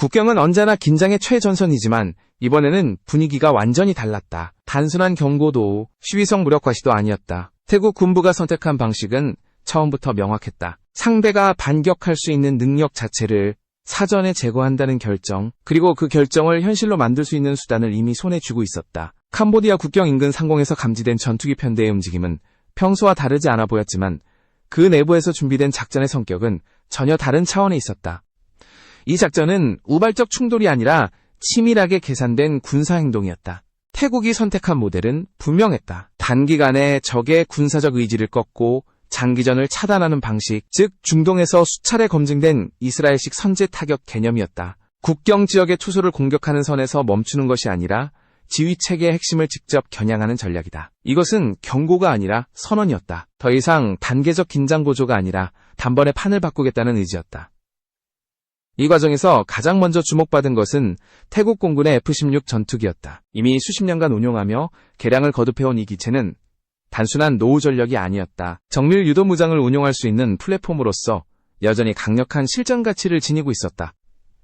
국경은 언제나 긴장의 최전선이지만 이번에는 분위기가 완전히 달랐다. 단순한 경고도 시위성 무력화 시도 아니었다. 태국 군부가 선택한 방식은 처음부터 명확했다. 상대가 반격할 수 있는 능력 자체를 사전에 제거한다는 결정, 그리고 그 결정을 현실로 만들 수 있는 수단을 이미 손에 쥐고 있었다. 캄보디아 국경 인근 상공에서 감지된 전투기 편대의 움직임은 평소와 다르지 않아 보였지만 그 내부에서 준비된 작전의 성격은 전혀 다른 차원에 있었다. 이 작전은 우발적 충돌이 아니라 치밀하게 계산된 군사 행동이었다. 태국이 선택한 모델은 분명했다. 단기간에 적의 군사적 의지를 꺾고 장기전을 차단하는 방식, 즉 중동에서 수차례 검증된 이스라엘식 선제 타격 개념이었다. 국경 지역의 투소를 공격하는 선에서 멈추는 것이 아니라 지휘 체계의 핵심을 직접 겨냥하는 전략이다. 이것은 경고가 아니라 선언이었다. 더 이상 단계적 긴장 고조가 아니라 단번에 판을 바꾸겠다는 의지였다. 이 과정에서 가장 먼저 주목받은 것은 태국 공군의 F-16 전투기였다. 이미 수십 년간 운용하며 개량을 거듭해온 이 기체는 단순한 노후 전력이 아니었다. 정밀 유도 무장을 운용할 수 있는 플랫폼으로서 여전히 강력한 실전 가치를 지니고 있었다.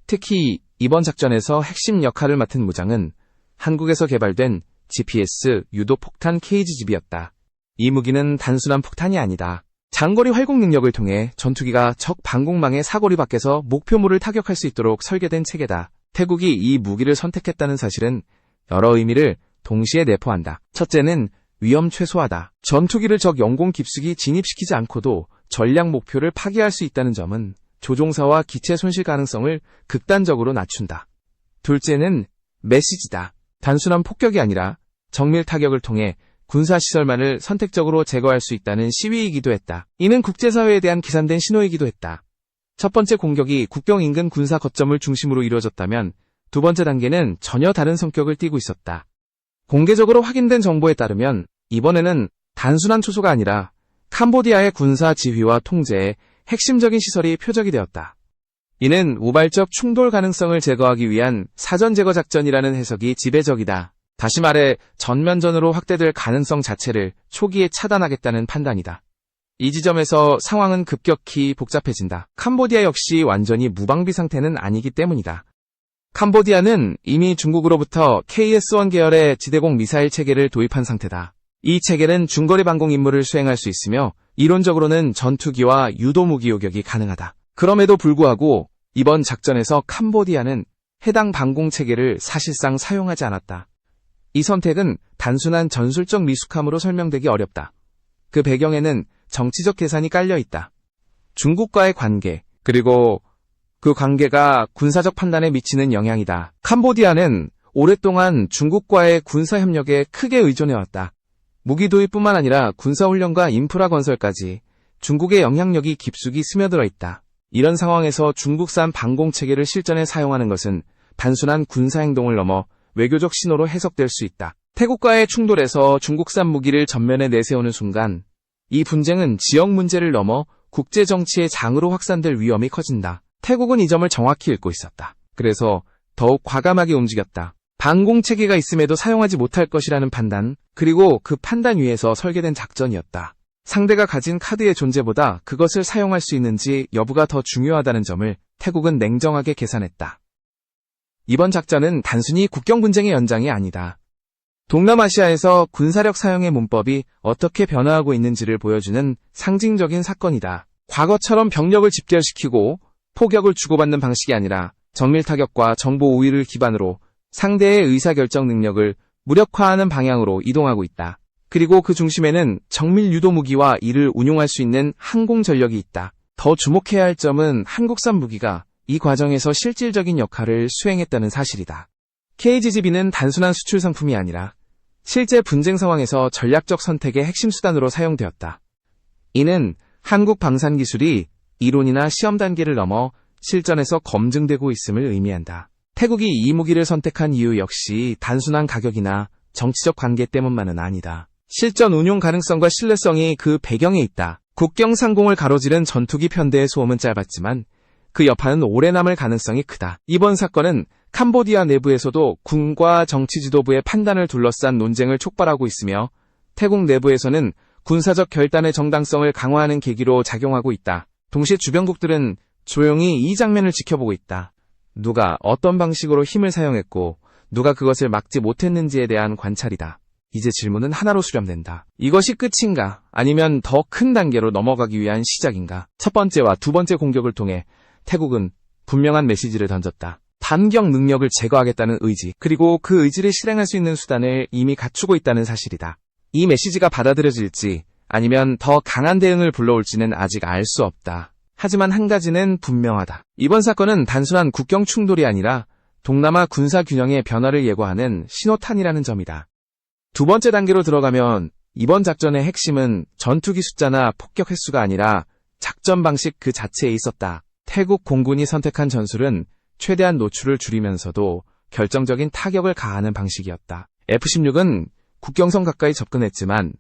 특히 이번 작전에서 핵심 역할을 맡은 무장은 한국에서 개발된 GPS 유도 폭탄 케이지집이었다. 이 무기는 단순한 폭탄이 아니다. 장거리 활공 능력을 통해 전투기가 적 방공망의 사거리 밖에서 목표물을 타격할 수 있도록 설계된 체계다. 태국이 이 무기를 선택했다는 사실은 여러 의미를 동시에 내포한다. 첫째는 위험 최소화다. 전투기를 적 영공 깊숙이 진입시키지 않고도 전략 목표를 파괴할 수 있다는 점은 조종사와 기체 손실 가능성을 극단적으로 낮춘다. 둘째는 메시지다. 단순한 폭격이 아니라 정밀 타격을 통해 군사시설만을 선택적으로 제거할 수 있다는 시위이기도 했다. 이는 국제사회에 대한 계산된 신호이기도 했다. 첫 번째 공격이 국경 인근 군사 거점을 중심으로 이루어졌다면 두 번째 단계는 전혀 다른 성격을 띠고 있었다. 공개적으로 확인된 정보에 따르면 이번에는 단순한 초소가 아니라 캄보디아의 군사 지휘와 통제에 핵심적인 시설이 표적이 되었다. 이는 우발적 충돌 가능성을 제거하기 위한 사전 제거 작전이라는 해석이 지배적이다. 다시 말해 전면전으로 확대될 가능성 자체를 초기에 차단하겠다는 판단이다. 이 지점에서 상황은 급격히 복잡해진다. 캄보디아 역시 완전히 무방비 상태는 아니기 때문이다. 캄보디아는 이미 중국으로부터 KS-1 계열의 지대공 미사일 체계를 도입한 상태다. 이 체계는 중거리 방공 임무를 수행할 수 있으며 이론적으로는 전투기와 유도무기 요격이 가능하다. 그럼에도 불구하고 이번 작전에서 캄보디아는 해당 방공 체계를 사실상 사용하지 않았다. 이 선택은 단순한 전술적 미숙함으로 설명되기 어렵다. 그 배경에는 정치적 계산이 깔려 있다. 중국과의 관계, 그리고 그 관계가 군사적 판단에 미치는 영향이다. 캄보디아는 오랫동안 중국과의 군사 협력에 크게 의존해왔다. 무기 도입뿐만 아니라 군사훈련과 인프라 건설까지 중국의 영향력이 깊숙이 스며들어 있다. 이런 상황에서 중국산 방공체계를 실전에 사용하는 것은 단순한 군사행동을 넘어 외교적 신호로 해석될 수 있다. 태국과의 충돌에서 중국산 무기를 전면에 내세우는 순간 이 분쟁은 지역 문제를 넘어 국제 정치의 장으로 확산될 위험이 커진다. 태국은 이 점을 정확히 읽고 있었다. 그래서 더욱 과감하게 움직였다. 방공 체계가 있음에도 사용하지 못할 것이라는 판단, 그리고 그 판단 위에서 설계된 작전이었다. 상대가 가진 카드의 존재보다 그것을 사용할 수 있는지 여부가 더 중요하다는 점을 태국은 냉정하게 계산했다. 이번 작전은 단순히 국경 분쟁의 연장이 아니다. 동남아시아에서 군사력 사용의 문법이 어떻게 변화하고 있는지를 보여주는 상징적인 사건이다. 과거처럼 병력을 집결시키고 포격을 주고받는 방식이 아니라 정밀 타격과 정보 우위를 기반으로 상대의 의사결정 능력을 무력화하는 방향으로 이동하고 있다. 그리고 그 중심에는 정밀 유도 무기와 이를 운용할 수 있는 항공 전력이 있다. 더 주목해야 할 점은 한국산 무기가 이 과정에서 실질적인 역할을 수행했다는 사실이다. KGGB는 단순한 수출 상품이 아니라 실제 분쟁 상황에서 전략적 선택의 핵심 수단으로 사용되었다. 이는 한국 방산 기술이 이론이나 시험 단계를 넘어 실전에서 검증되고 있음을 의미한다. 태국이 이 무기를 선택한 이유 역시 단순한 가격이나 정치적 관계 때문만은 아니다. 실전 운용 가능성과 신뢰성이 그 배경에 있다. 국경 상공을 가로지른 전투기 편대의 소음은 짧았지만 그 여파는 오래 남을 가능성이 크다. 이번 사건은 캄보디아 내부에서도 군과 정치 지도부의 판단을 둘러싼 논쟁을 촉발하고 있으며 태국 내부에서는 군사적 결단의 정당성을 강화하는 계기로 작용하고 있다. 동시에 주변국들은 조용히 이 장면을 지켜보고 있다. 누가 어떤 방식으로 힘을 사용했고 누가 그것을 막지 못했는지에 대한 관찰이다. 이제 질문은 하나로 수렴된다. 이것이 끝인가? 아니면 더 큰 단계로 넘어가기 위한 시작인가? 첫 번째와 두 번째 공격을 통해 태국은 분명한 메시지를 던졌다. 반격 능력을 제거하겠다는 의지, 그리고 그 의지를 실행할 수 있는 수단을 이미 갖추고 있다는 사실이다. 이 메시지가 받아들여질지 아니면 더 강한 대응을 불러올지는 아직 알 수 없다. 하지만 한 가지는 분명하다. 이번 사건은 단순한 국경 충돌이 아니라 동남아 군사 균형의 변화를 예고하는 신호탄이라는 점이다. 두 번째 단계로 들어가면 이번 작전의 핵심은 전투기 숫자나 폭격 횟수가 아니라 작전 방식 그 자체에 있었다. 태국 공군이 선택한 전술은 최대한 노출을 줄이면서도 결정적인 타격을 가하는 방식이었다. F-16은 국경선 가까이 접근했지만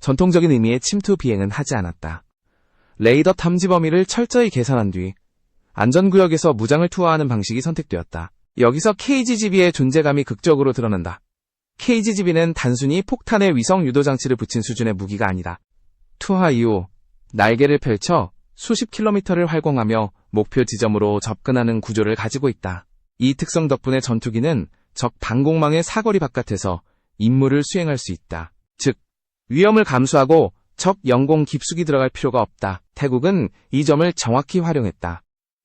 전통적인 의미의 침투 비행은 하지 않았다. 레이더 탐지 범위를 철저히 계산한 뒤 안전구역에서 무장을 투하하는 방식이 선택되었다. 여기서 KGGB의 존재감이 극적으로 드러난다. KGGB는 단순히 폭탄의 위성 유도 장치를 붙인 수준의 무기가 아니다. 투하 이후 날개를 펼쳐 수십 킬로미터를 활공하며 목표 지점으로 접근하는 구조를 가지고 있다. 이 특성 덕분에 전투기는 적 방공망의 사거리 바깥에서 임무를 수행할 수 있다. 즉, 위험을 감수하고 적 영공 깊숙이 들어갈 필요가 없다. 태국은 이 점을 정확히 활용했다.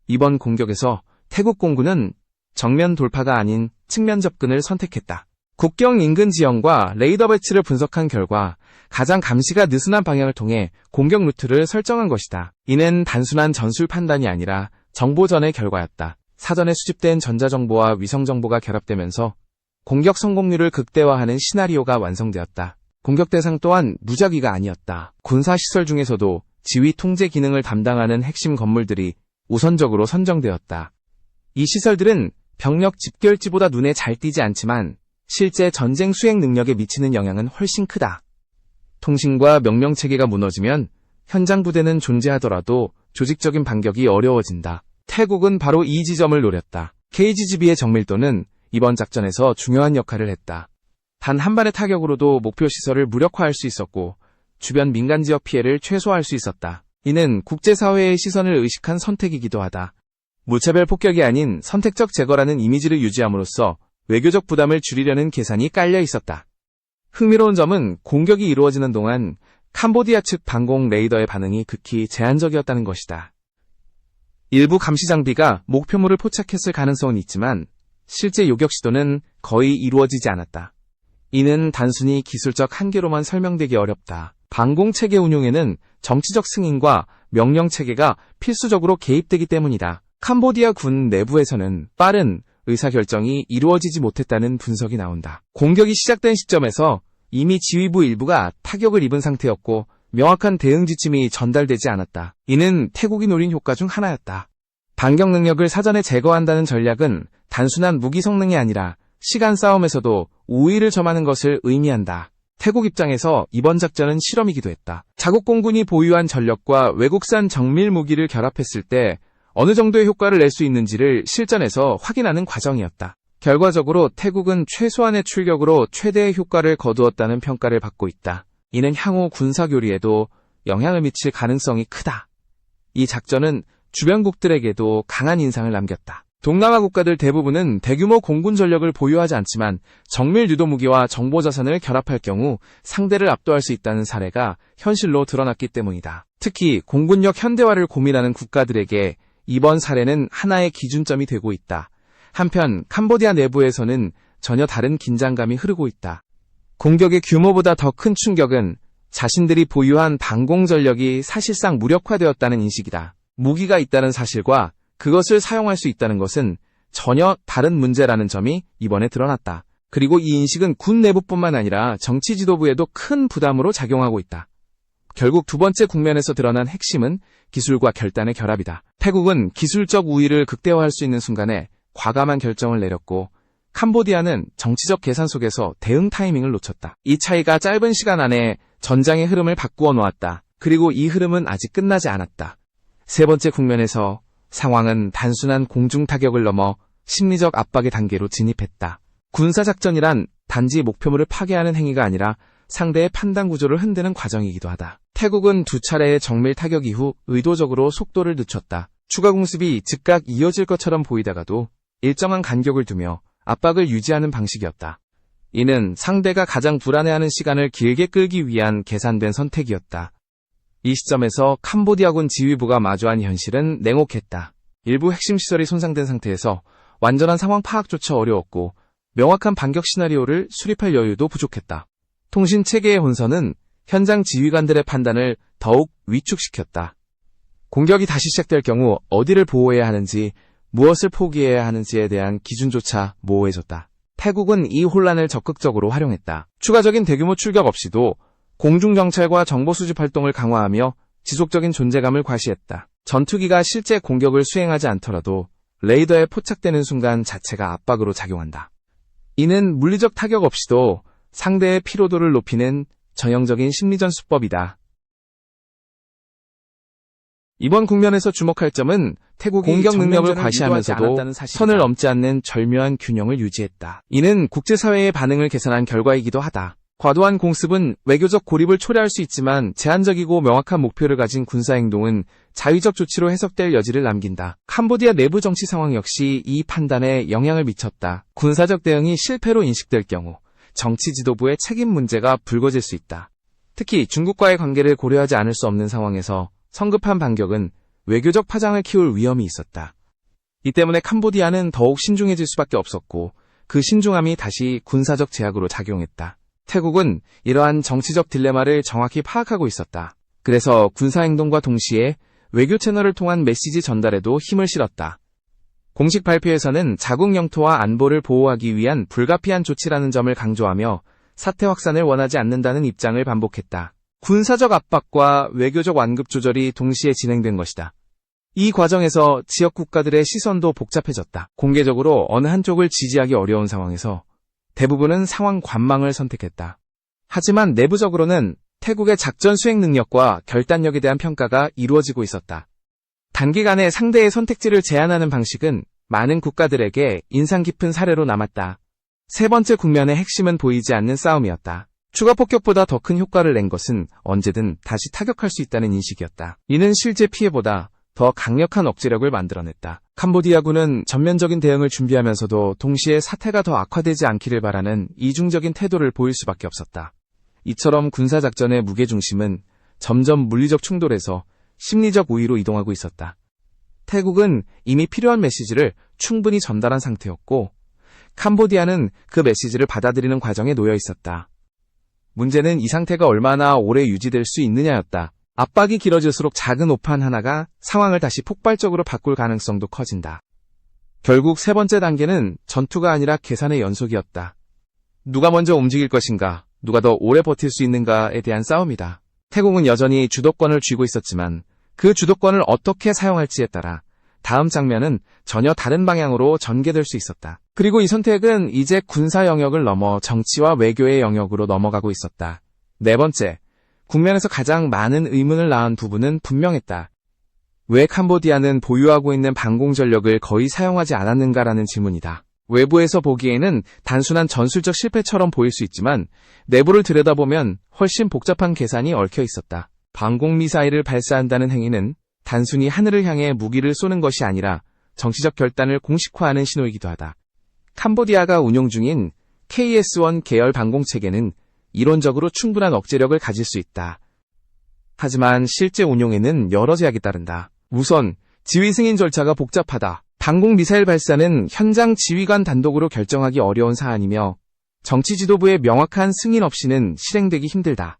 이번 공격에서 태국 공군은 정면 돌파가 아닌 측면 접근을 선택했다. 국경 인근 지형과 레이더 배치를 분석한 결과 가장 감시가 느슨한 방향을 통해 공격 루트를 설정한 것이다. 이는 단순한 전술 판단이 아니라 정보전의 결과였다. 사전에 수집된 전자정보와 위성정보가 결합되면서 공격 성공률을 극대화하는 시나리오가 완성되었다. 공격 대상 또한 무작위가 아니었다. 군사시설 중에서도 지휘 통제 기능을 담당하는 핵심 건물들이 우선적으로 선정되었다. 이 시설들은 병력 집결지보다 눈에 잘 띄지 않지만 실제 전쟁 수행 능력에 미치는 영향은 훨씬 크다. 통신과 명령 체계가 무너지면 현장 부대는 존재하더라도 조직적인 반격이 어려워진다. 태국은 바로 이 지점을 노렸다. KGGB의 정밀도는 이번 작전에서 중요한 역할을 했다. 단 한 발의 타격으로도 목표 시설을 무력화할 수 있었고 주변 민간 지역 피해를 최소화할 수 있었다. 이는 국제사회의 시선을 의식한 선택이기도 하다. 무차별 폭격이 아닌 선택적 제거라는 이미지를 유지함으로써 외교적 부담을 줄이려는 계산이 깔려 있었다. 흥미로운 점은 공격이 이루어지는 동안 캄보디아 측 방공 레이더의 반응이 극히 제한적이었다는 것이다. 일부 감시 장비가 목표물을 포착했을 가능성은 있지만 실제 요격 시도는 거의 이루어지지 않았다. 이는 단순히 기술적 한계로만 설명되기 어렵다. 방공 체계 운용에는 정치적 승인과 명령 체계가 필수적으로 개입되기 때문이다. 캄보디아 군 내부에서는 빠른 의사결정이 이루어지지 못했다는 분석이 나온다. 공격이 시작된 시점에서 이미 지휘부 일부가 타격을 입은 상태였고 명확한 대응 지침이 전달되지 않았다. 이는 태국이 노린 효과 중 하나였다. 반격 능력을 사전에 제거한다는 전략은 단순한 무기 성능이 아니라 시간 싸움에서도 우위를 점하는 것을 의미한다. 태국 입장에서 이번 작전은 실험이기도 했다. 자국 공군이 보유한 전력과 외국산 정밀 무기를 결합했을 때 어느 정도의 효과를 낼 수 있는지를 실전에서 확인하는 과정이었다. 결과적으로 태국은 최소한의 출격으로 최대의 효과를 거두었다는 평가를 받고 있다. 이는 향후 군사교리에도 영향을 미칠 가능성이 크다. 이 작전은 주변국들에게도 강한 인상을 남겼다. 동남아 국가들 대부분은 대규모 공군 전력을 보유하지 않지만 정밀 유도 무기와 정보 자산을 결합할 경우 상대를 압도할 수 있다는 사례가 현실로 드러났기 때문이다. 특히 공군력 현대화를 고민하는 국가들에게 이번 사례는 하나의 기준점이 되고 있다. 한편 캄보디아 내부에서는 전혀 다른 긴장감이 흐르고 있다. 공격의 규모보다 더 큰 충격은 자신들이 보유한 방공 전력이 사실상 무력화되었다는 인식이다. 무기가 있다는 사실과 그것을 사용할 수 있다는 것은 전혀 다른 문제라는 점이 이번에 드러났다. 그리고 이 인식은 군 내부뿐만 아니라 정치 지도부에도 큰 부담으로 작용하고 있다. 결국 두 번째 국면에서 드러난 핵심은 기술과 결단의 결합이다. 태국은 기술적 우위를 극대화할 수 있는 순간에 과감한 결정을 내렸고 캄보디아는 정치적 계산 속에서 대응 타이밍을 놓쳤다. 이 차이가 짧은 시간 안에 전장의 흐름을 바꾸어 놓았다. 그리고 이 흐름은 아직 끝나지 않았다. 세 번째 국면에서 상황은 단순한 공중 타격을 넘어 심리적 압박의 단계로 진입했다. 군사작전이란 단지 목표물을 파괴하는 행위가 아니라 상대의 판단 구조를 흔드는 과정이기도 하다. 태국은 두 차례의 정밀 타격 이후 의도적으로 속도를 늦췄다. 추가 공습이 즉각 이어질 것처럼 보이다가도 일정한 간격을 두며 압박을 유지하는 방식이었다. 이는 상대가 가장 불안해하는 시간을 길게 끌기 위한 계산된 선택이었다. 이 시점에서 캄보디아군 지휘부가 마주한 현실은 냉혹했다. 일부 핵심 시설이 손상된 상태에서 완전한 상황 파악조차 어려웠고 명확한 반격 시나리오를 수립할 여유도 부족했다. 통신 체계의 혼선은 현장 지휘관들의 판단을 더욱 위축시켰다. 공격이 다시 시작될 경우 어디를 보호해야 하는지 무엇을 포기해야 하는지에 대한 기준조차 모호해졌다. 태국은 이 혼란을 적극적으로 활용했다. 추가적인 대규모 출격 없이도 공중정찰과 정보 수집 활동을 강화하며 지속적인 존재감을 과시했다. 전투기가 실제 공격을 수행하지 않더라도 레이더에 포착되는 순간 자체가 압박으로 작용한다. 이는 물리적 타격 없이도 상대의 피로도를 높이는 전형적인 심리전 수법이다. 이번 국면에서 주목할 점은 태국이 공격 능력을 과시하면서도 선을 넘지 않는 절묘한 균형을 유지했다. 이는 국제사회의 반응을 계산한 결과이기도 하다. 과도한 공습은 외교적 고립을 초래할 수 있지만 제한적이고 명확한 목표를 가진 군사행동은 자위적 조치로 해석될 여지를 남긴다. 캄보디아 내부 정치 상황 역시 이 판단에 영향을 미쳤다. 군사적 대응이 실패로 인식될 경우 정치 지도부의 책임 문제가 불거질 수 있다. 특히 중국과의 관계를 고려하지 않을 수 없는 상황에서 성급한 반격은 외교적 파장을 키울 위험이 있었다. 이 때문에 캄보디아는 더욱 신중해질 수밖에 없었고 그 신중함이 다시 군사적 제약으로 작용했다. 태국은 이러한 정치적 딜레마를 정확히 파악하고 있었다. 그래서 군사행동과 동시에 외교 채널을 통한 메시지 전달에도 힘을 실었다. 공식 발표에서는 자국 영토와 안보를 보호하기 위한 불가피한 조치라는 점을 강조하며 사태 확산을 원하지 않는다는 입장을 반복했다. 군사적 압박과 외교적 완급 조절이 동시에 진행된 것이다. 이 과정에서 지역 국가들의 시선도 복잡해졌다. 공개적으로 어느 한쪽을 지지하기 어려운 상황에서 대부분은 상황 관망을 선택했다. 하지만 내부적으로는 태국의 작전 수행 능력과 결단력에 대한 평가가 이루어지고 있었다. 단기간에 상대의 선택지를 제한하는 방식은 많은 국가들에게 인상 깊은 사례로 남았다. 세 번째 국면의 핵심은 보이지 않는 싸움이었다. 추가 폭격보다 더 큰 효과를 낸 것은 언제든 다시 타격할 수 있다는 인식이었다. 이는 실제 피해보다 더 강력한 억제력을 만들어냈다. 캄보디아군은 전면적인 대응을 준비하면서도 동시에 사태가 더 악화되지 않기를 바라는 이중적인 태도를 보일 수밖에 없었다. 이처럼 군사작전의 무게중심은 점점 물리적 충돌에서 심리적 우위로 이동하고 있었다. 태국은 이미 필요한 메시지를 충분히 전달한 상태였고, 캄보디아는 그 메시지를 받아들이는 과정에 놓여 있었다. 문제는 이 상태가 얼마나 오래 유지될 수 있느냐였다. 압박이 길어질수록 작은 오판 하나가 상황을 다시 폭발적으로 바꿀 가능성도 커진다. 결국 세 번째 단계는 전투가 아니라 계산의 연속이었다. 누가 먼저 움직일 것인가, 누가 더 오래 버틸 수 있는가에 대한 싸움이다. 태국은 여전히 주도권을 쥐고 있었지만 그 주도권을 어떻게 사용할지에 따라 다음 장면은 전혀 다른 방향으로 전개될 수 있었다. 그리고 이 선택은 이제 군사 영역을 넘어 정치와 외교의 영역으로 넘어가고 있었다. 네 번째, 국면에서 가장 많은 의문을 낳은 부분은 분명했다. 왜 캄보디아는 보유하고 있는 방공 전력을 거의 사용하지 않았는가라는 질문이다. 외부에서 보기에는 단순한 전술적 실패처럼 보일 수 있지만 내부를 들여다보면 훨씬 복잡한 계산이 얽혀 있었다. 방공 미사일을 발사한다는 행위는 단순히 하늘을 향해 무기를 쏘는 것이 아니라 정치적 결단을 공식화하는 신호이기도 하다. 캄보디아가 운용 중인 KS-1 계열 방공 체계는 이론적으로 충분한 억제력을 가질 수 있다. 하지만 실제 운용에는 여러 제약이 따른다. 우선 지휘 승인 절차가 복잡하다. 방공 미사일 발사는 현장 지휘관 단독으로 결정하기 어려운 사안이며 정치 지도부의 명확한 승인 없이는 실행되기 힘들다.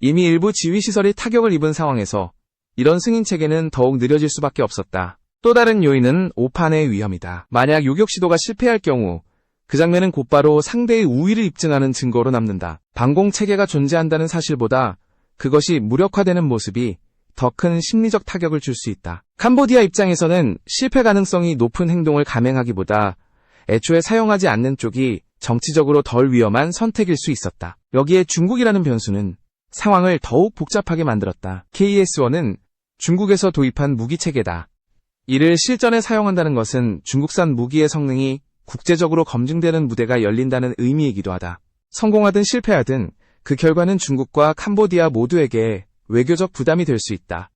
이미 일부 지휘 시설이 타격을 입은 상황에서 이런 승인 체계는 더욱 느려질 수밖에 없었다. 또 다른 요인은 오판의 위험이다. 만약 요격 시도가 실패할 경우 그 장면은 곧바로 상대의 우위를 입증하는 증거로 남는다. 방공 체계가 존재한다는 사실보다 그것이 무력화되는 모습이 더 큰 심리적 타격을 줄 수 있다. 캄보디아 입장에서는 실패 가능성이 높은 행동을 감행하기보다 애초에 사용하지 않는 쪽이 정치적으로 덜 위험한 선택일 수 있었다. 여기에 중국이라는 변수는 상황을 더욱 복잡하게 만들었다. KS-1은 중국에서 도입한 무기 체계다. 이를 실전에 사용한다는 것은 중국산 무기의 성능이 국제적으로 검증되는 무대가 열린다는 의미이기도 하다. 성공하든 실패하든 그 결과는 중국과 캄보디아 모두에게 외교적 부담이 될 수 있다.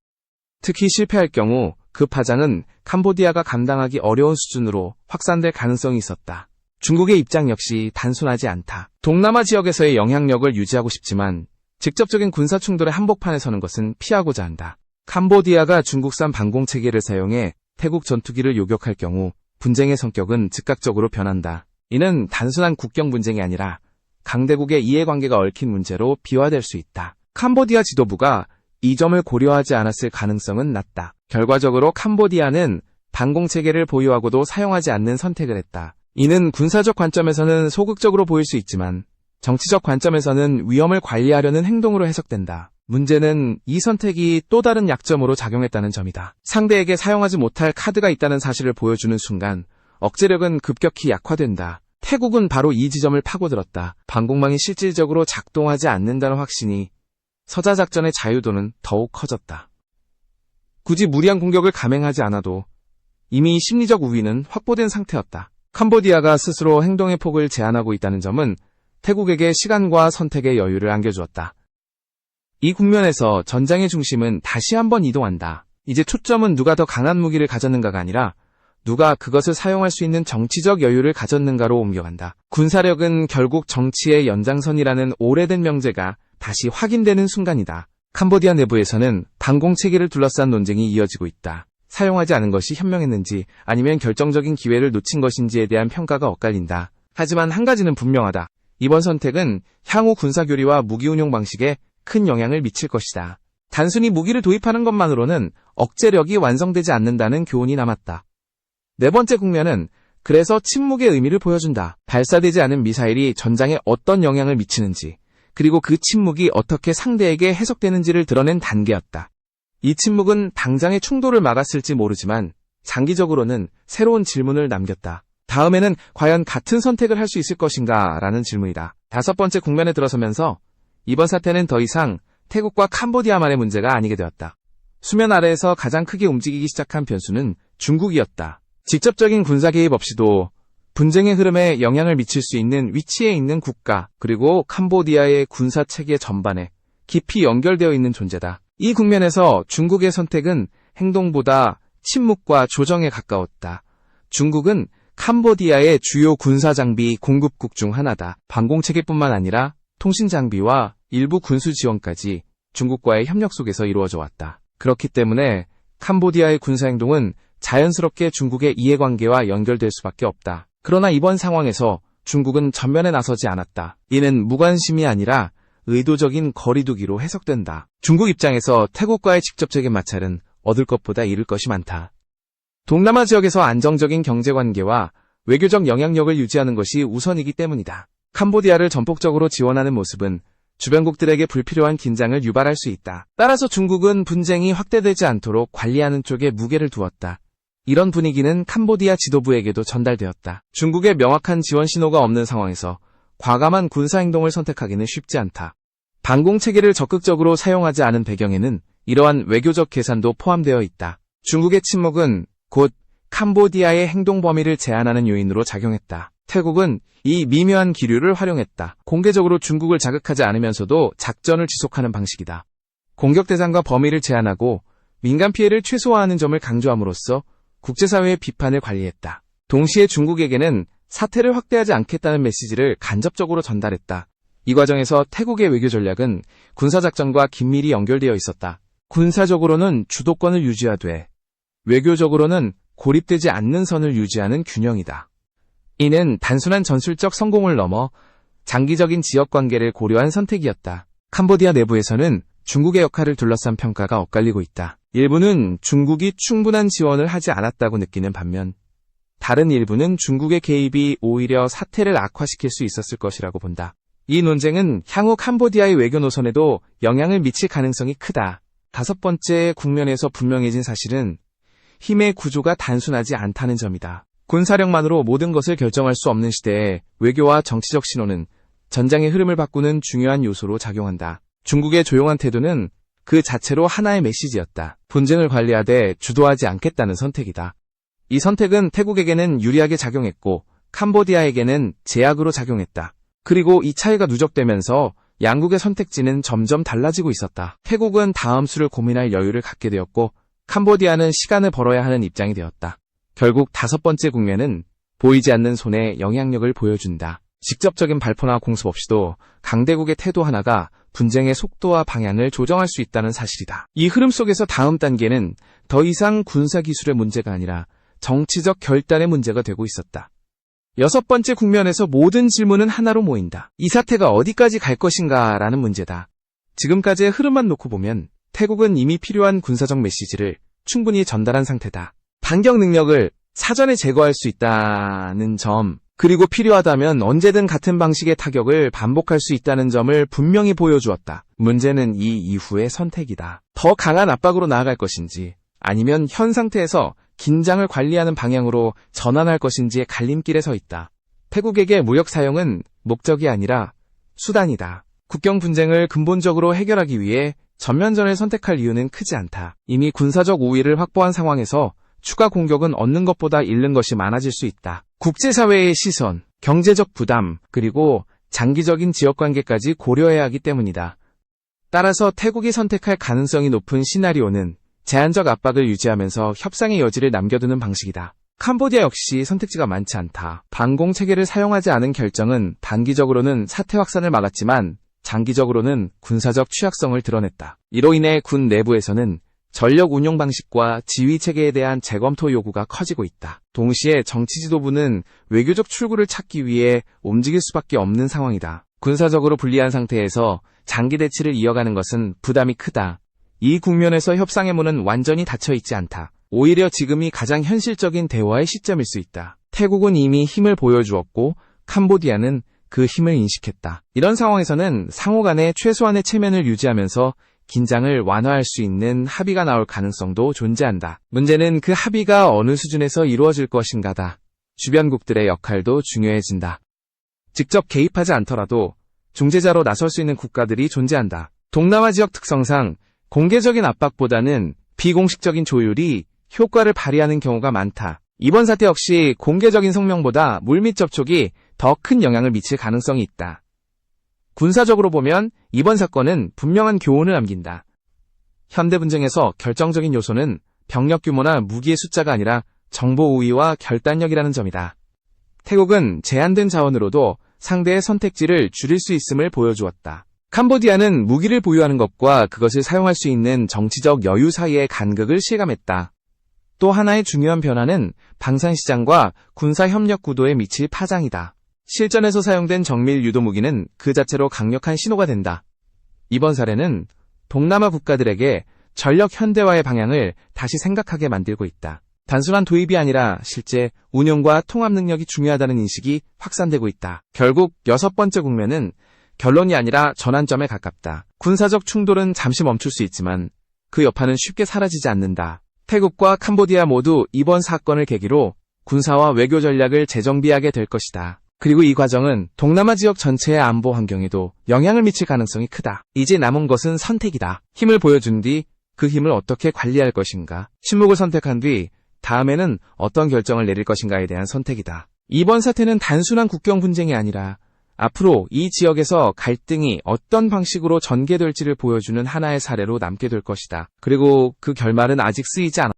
특히 실패할 경우 그 파장은 캄보디아가 감당하기 어려운 수준으로 확산될 가능성이 있었다. 중국의 입장 역시 단순하지 않다. 동남아 지역에서의 영향력을 유지하고 싶지만 직접적인 군사 충돌의 한복판에 서는 것은 피하고자 한다. 캄보디아가 중국산 방공 체계를 사용해 태국 전투기를 요격할 경우 분쟁의 성격은 즉각적으로 변한다. 이는 단순한 국경 분쟁이 아니라 강대국의 이해관계가 얽힌 문제로 비화될 수 있다. 캄보디아 지도부가 이 점을 고려하지 않았을 가능성은 낮다. 결과적으로 캄보디아는 방공 체계를 보유하고도 사용하지 않는 선택을 했다. 이는 군사적 관점에서는 소극적으로 보일 수 있지만 정치적 관점에서는 위험을 관리하려는 행동으로 해석된다. 문제는 이 선택이 또 다른 약점으로 작용했다는 점이다. 상대에게 사용하지 못할 카드가 있다는 사실을 보여주는 순간 억제력은 급격히 약화된다. 태국은 바로 이 지점을 파고들었다. 방공망이 실질적으로 작동하지 않는다는 확신이 서자 작전의 자유도는 더욱 커졌다. 굳이 무리한 공격을 감행하지 않아도 이미 심리적 우위는 확보된 상태였다. 캄보디아가 스스로 행동의 폭을 제한하고 있다는 점은 태국에게 시간과 선택의 여유를 안겨주었다. 이 국면에서 전장의 중심은 다시 한번 이동한다. 이제 초점은 누가 더 강한 무기를 가졌는가가 아니라 누가 그것을 사용할 수 있는 정치적 여유를 가졌는가로 옮겨간다. 군사력은 결국 정치의 연장선이라는 오래된 명제가 다시 확인되는 순간이다. 캄보디아 내부에서는 방공 체계를 둘러싼 논쟁이 이어지고 있다. 사용하지 않은 것이 현명했는지 아니면 결정적인 기회를 놓친 것인지에 대한 평가가 엇갈린다. 하지만 한 가지는 분명하다. 이번 선택은 향후 군사교리와 무기 운용 방식에 큰 영향을 미칠 것이다. 단순히 무기를 도입하는 것만으로는 억제력이 완성되지 않는다는 교훈이 남았다. 네 번째 국면은 그래서 침묵의 의미를 보여준다. 발사되지 않은 미사일이 전장에 어떤 영향을 미치는지, 그리고 그 침묵이 어떻게 상대에게 해석되는지를 드러낸 단계였다. 이 침묵은 당장의 충돌을 막았을지 모르지만 장기적으로는 새로운 질문을 남겼다. 다음에는 과연 같은 선택을 할 수 있을 것인가 라는 질문이다. 다섯 번째 국면에 들어서면서 이번 사태는 더 이상 태국과 캄보디아만의 문제가 아니게 되었다. 수면 아래에서 가장 크게 움직이기 시작한 변수는 중국이었다. 직접적인 군사 개입 없이도 분쟁의 흐름에 영향을 미칠 수 있는 위치에 있는 국가, 그리고 캄보디아의 군사 체계 전반에 깊이 연결되어 있는 존재다. 이 국면에서 중국의 선택은 행동보다 침묵과 조정에 가까웠다. 중국은 캄보디아의 주요 군사 장비 공급국 중 하나다. 방공 체계뿐만 아니라 통신 장비와 일부 군수 지원까지 중국과의 협력 속에서 이루어져 왔다. 그렇기 때문에 캄보디아의 군사 행동은 자연스럽게 중국의 이해관계와 연결될 수밖에 없다. 그러나 이번 상황에서 중국은 전면에 나서지 않았다. 이는 무관심이 아니라 의도적인 거리두기로 해석된다. 중국 입장에서 태국과의 직접적인 마찰은 얻을 것보다 잃을 것이 많다. 동남아 지역에서 안정적인 경제관계와 외교적 영향력을 유지하는 것이 우선이기 때문이다. 캄보디아를 전폭적으로 지원하는 모습은 주변국들에게 불필요한 긴장을 유발할 수 있다. 따라서 중국은 분쟁이 확대되지 않도록 관리하는 쪽에 무게를 두었다. 이런 분위기는 캄보디아 지도부에게도 전달되었다. 중국의 명확한 지원 신호가 없는 상황에서 과감한 군사 행동을 선택하기는 쉽지 않다. 방공 체계를 적극적으로 사용하지 않은 배경에는 이러한 외교적 계산도 포함되어 있다. 중국의 침묵은 곧 캄보디아의 행동 범위를 제한하는 요인으로 작용했다. 태국은 이 미묘한 기류를 활용했다. 공개적으로 중국을 자극하지 않으면서도 작전을 지속하는 방식이다. 공격 대상과 범위를 제한하고 민간 피해를 최소화하는 점을 강조함으로써 국제사회의 비판을 관리했다. 동시에 중국에게는 사태를 확대하지 않겠다는 메시지를 간접적으로 전달했다. 이 과정에서 태국의 외교 전략은 군사작전과 긴밀히 연결되어 있었다. 군사적으로는 주도권을 유지하되 외교적으로는 고립되지 않는 선을 유지하는 균형이다. 이는 단순한 전술적 성공을 넘어 장기적인 지역 관계를 고려한 선택이었다. 캄보디아 내부에서는 중국의 역할을 둘러싼 평가가 엇갈리고 있다. 일부는 중국이 충분한 지원을 하지 않았다고 느끼는 반면 다른 일부는 중국의 개입이 오히려 사태를 악화시킬 수 있었을 것이라고 본다. 이 논쟁은 향후 캄보디아의 외교 노선에도 영향을 미칠 가능성이 크다. 다섯 번째 국면에서 분명해진 사실은 힘의 구조가 단순하지 않다는 점이다. 군사력만으로 모든 것을 결정할 수 없는 시대에 외교와 정치적 신호는 전장의 흐름을 바꾸는 중요한 요소로 작용한다. 중국의 조용한 태도는 그 자체로 하나의 메시지였다. 분쟁을 관리하되 주도하지 않겠다는 선택이다. 이 선택은 태국에게는 유리하게 작용했고 캄보디아에게는 제약으로 작용했다. 그리고 이 차이가 누적되면서 양국의 선택지는 점점 달라지고 있었다. 태국은 다음 수를 고민할 여유를 갖게 되었고 캄보디아는 시간을 벌어야 하는 입장이 되었다. 결국 다섯 번째 국면은 보이지 않는 손에 영향력을 보여준다. 직접적인 발포나 공습 없이도 강대국의 태도 하나가 분쟁의 속도와 방향을 조정할 수 있다는 사실이다. 이 흐름 속에서 다음 단계는 더 이상 군사 기술의 문제가 아니라 정치적 결단의 문제가 되고 있었다. 여섯 번째 국면에서 모든 질문은 하나로 모인다. 이 사태가 어디까지 갈 것인가 라는 문제다. 지금까지의 흐름만 놓고 보면 태국은 이미 필요한 군사적 메시지를 충분히 전달한 상태다. 반격 능력을 사전에 제거할 수 있다는 점, 그리고 필요하다면 언제든 같은 방식의 타격을 반복할 수 있다는 점을 분명히 보여주었다. 문제는 이 이후의 선택이다. 더 강한 압박으로 나아갈 것인지, 아니면 현 상태에서 긴장을 관리하는 방향으로 전환할 것인지의 갈림길에 서 있다. 태국에게 무력 사용은 목적이 아니라 수단이다. 국경 분쟁을 근본적으로 해결하기 위해 전면전을 선택할 이유는 크지 않다. 이미 군사적 우위를 확보한 상황에서 추가 공격은 얻는 것보다 잃는 것이 많아질 수 있다. 국제사회의 시선, 경제적 부담, 그리고 장기적인 지역관계까지 고려해야 하기 때문이다. 따라서 태국이 선택할 가능성이 높은 시나리오는 제한적 압박을 유지하면서 협상의 여지를 남겨두는 방식이다. 캄보디아 역시 선택지가 많지 않다. 반공 체계를 사용하지 않은 결정은 단기적으로는 사태 확산을 막았지만 장기적으로는 군사적 취약성을 드러냈다. 이로 인해 군 내부에서는 전력 운용 방식과 지휘 체계에 대한 재검토 요구가 커지고 있다. 동시에 정치 지도부는 외교적 출구를 찾기 위해 움직일 수밖에 없는 상황이다. 군사적으로 불리한 상태에서 장기 대치를 이어가는 것은 부담이 크다. 이 국면에서 협상의 문은 완전히 닫혀 있지 않다. 오히려 지금이 가장 현실적인 대화의 시점일 수 있다. 태국은 이미 힘을 보여주었고 캄보디아는 그 힘을 인식했다. 이런 상황에서는 상호 간의 최소한의 체면을 유지하면서 긴장을 완화할 수 있는 합의가 나올 가능성도 존재한다. 문제는 그 합의가 어느 수준에서 이루어질 것인가다. 주변국들의 역할도 중요해진다. 직접 개입하지 않더라도 중재자로 나설 수 있는 국가들이 존재한다. 동남아 지역 특성상 공개적인 압박보다는 비공식적인 조율이 효과를 발휘하는 경우가 많다. 이번 사태 역시 공개적인 성명보다 물밑 접촉이 더 큰 영향을 미칠 가능성이 있다. 군사적으로 보면 이번 사건은 분명한 교훈을 남긴다. 현대 분쟁에서 결정적인 요소는 병력 규모나 무기의 숫자가 아니라 정보 우위와 결단력이라는 점이다. 태국은 제한된 자원으로도 상대의 선택지를 줄일 수 있음을 보여주었다. 캄보디아는 무기를 보유하는 것과 그것을 사용할 수 있는 정치적 여유 사이의 간극을 실감했다. 또 하나의 중요한 변화는 방산시장과 군사협력 구도에 미칠 파장이다. 실전에서 사용된 정밀 유도 무기는 그 자체로 강력한 신호가 된다. 이번 사례는 동남아 국가들에게 전력 현대화의 방향을 다시 생각하게 만들고 있다. 단순한 도입이 아니라 실제 운용과 통합 능력이 중요하다는 인식이 확산되고 있다. 결국 여섯 번째 국면은 결론이 아니라 전환점에 가깝다. 군사적 충돌은 잠시 멈출 수 있지만 그 여파는 쉽게 사라지지 않는다. 태국과 캄보디아 모두 이번 사건을 계기로 군사와 외교 전략을 재정비하게 될 것이다. 그리고 이 과정은 동남아 지역 전체의 안보 환경에도 영향을 미칠 가능성이 크다. 이제 남은 것은 선택이다. 힘을 보여준 뒤 그 힘을 어떻게 관리할 것인가. 침묵을 선택한 뒤 다음에는 어떤 결정을 내릴 것인가에 대한 선택이다. 이번 사태는 단순한 국경 분쟁이 아니라 앞으로 이 지역에서 갈등이 어떤 방식으로 전개될지를 보여주는 하나의 사례로 남게 될 것이다. 그리고 그 결말은 아직 쓰이지 않았다.